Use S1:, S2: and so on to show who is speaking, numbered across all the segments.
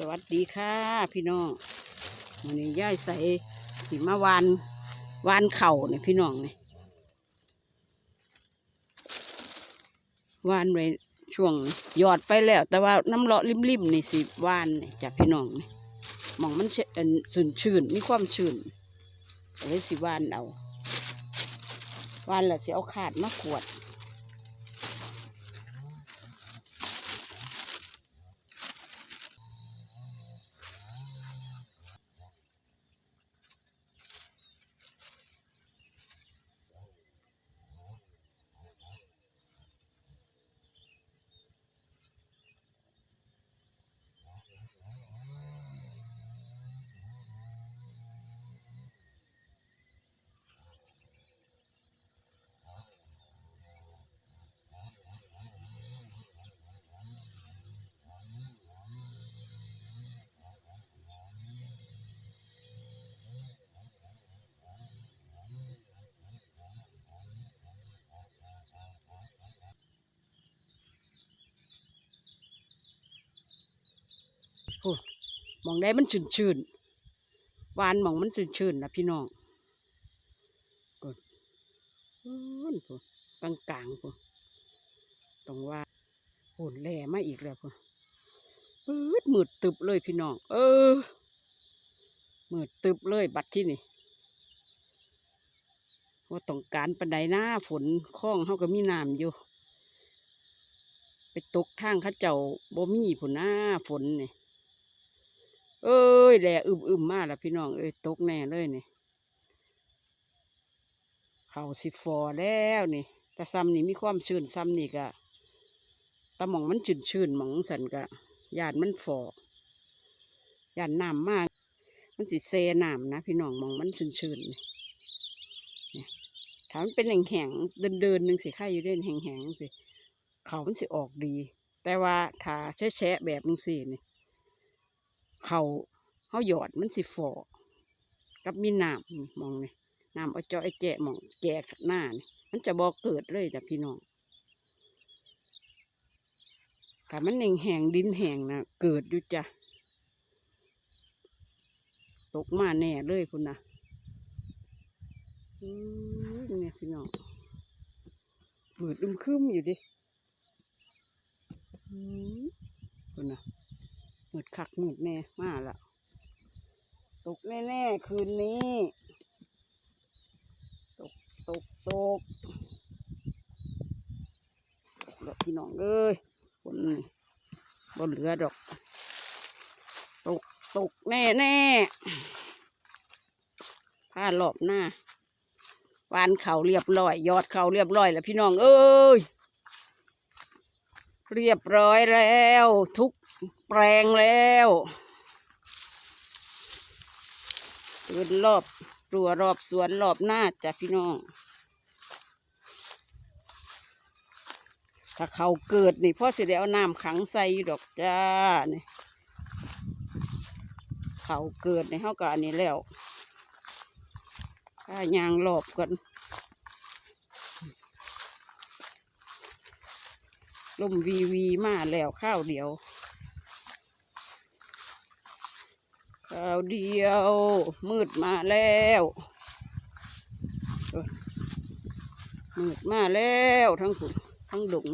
S1: สวัสดีค่ะพี่น้องวันนี้ย่ายใส่สีมาวานวานเข่าเนี่ยพี่น้องเนี่ยวานไว้ช่วงหยอดไปแล้ว แต่ว่าน้ำเลาะริมๆนี่สิวานเนี่ยจากพี่น้องเนี่หมองมันเชอันชื่นชื่นมีความชื่นเลยสิวานเอาวานแล้วสิเอาขาดมาขวด มองได้มันชื่นชื่นๆหวานมองมันชื่นชื่นๆนะพี่น้องกดพูนพูนกลางกลางพูนตรงว่าพูนแหล่มาอีกแล้วพูนปืดมืดตึบเลยพี่น้อง เออมืดตึบเลยบัดที่นี่ว่าต้องการปันไดหน้าฝนคล้องเขาก็มีน้ำอยู่ ไปตกทางข้าเจ้าบ่มีผุนหน้าฝนเนี่ย เอ้ยแหล่อึมอึมๆมาแล้วพี่น้องเอ้ยตกแน่เลยนี่เขาสิฟอแล้วนี่ แต่ซ้ำนี่มีความชื้นซ้ำนี่ก็ตะหมองมันชื้นชื้นๆหมองสันก็ยานมันฟอยานน้ำมาก มันสิเซน้ำนะพี่น้องหมองมันชื้นชื้นๆนี่ถ้ามันเป็นแห่งแห่งเดินเดินๆหนึ่งสิค่ายอยู่เด่นแห่งแห่งๆสิเขามันสิออกดี แต่ว่าถ้าแฉะแฉะๆแบบนึงสินี่ เขาเขาหยอดมันสิฟอกับมีน้ำมองเนี่ยน้ำเอาเจาะไอ้แจมองแจกหน้านี่มันจะบอกเกิดเลยจ้ะพี่น้องถ้ามันแห้งแห้งดินแห้งนะเกิดอยู่จ้ะตกมาแน่เลยพุ่นะอื้อเนี่ยพี่น้องเบิดอึมครึมอยู่ดิอื้อพุ่นะ คักหมืดแน่มาละตกแน่ๆคืนนี้ ตกตกตกแล้วพี่น้องเอ้ยฝนบนเหลือดอก ตกตกแน่แน่ผ้าหลอบหน้าวานเขาเรียบร้อย ยอดเขาเรียบร้อยแล้วพี่น้องเอ้ย เรียบร้อยแล้ว ทุกแปลงแล้วเดินรอบรัวรอบสวนรอบหน้าจ้ะพี่น้อง ถ้าเขาเกิดนี่พ่อสิได้เอาน้ำขังใส่อยู่ดอกจ้านี่เขาเกิดในเฮาก็อันนี้แล้วถ้ายางรอบกัน ลมวีวีมาแล้วข้าวเดียว ข้าวเดียว มืดมาแล้ว มืดมาแล้วทั้งผุนทั้งดง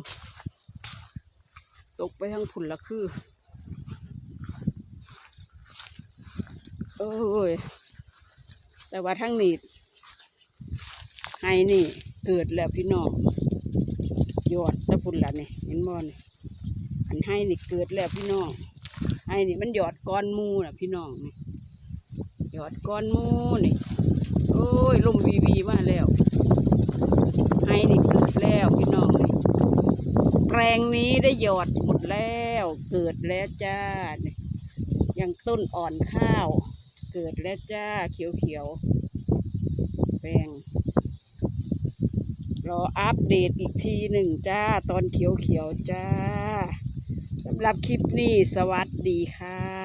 S1: ตกไปทั้งผุนละคือเอ้ย แต่ว่าทั้งนี้ให้นี่เกิดแล้วพี่น้อง ยอดตะพุ่นละนี่เห็นบ่นี่อันให้นี่เกิดแล้วพี่น้องไอ้นี่มันหยอดก้อนมูน่ะพี่น้องนี่หยอดก้อนมูนี่โอ้ยลมวีวีมาแล้วไอ้นี่เกิดแล้วพี่น้องนี่แปลงนี้ได้หยอดหมดแล้วเกิดแล้วจ้านี่ยังต้นอ่อนข้าว เกิดแล้วจ้าเขียวเขียวๆแปลง รออัปเดตอีกทีหนึ่งจ้า ตอนเขียวเขียวๆจ้าสำหรับคลิปนี้สวัสดีค่ะ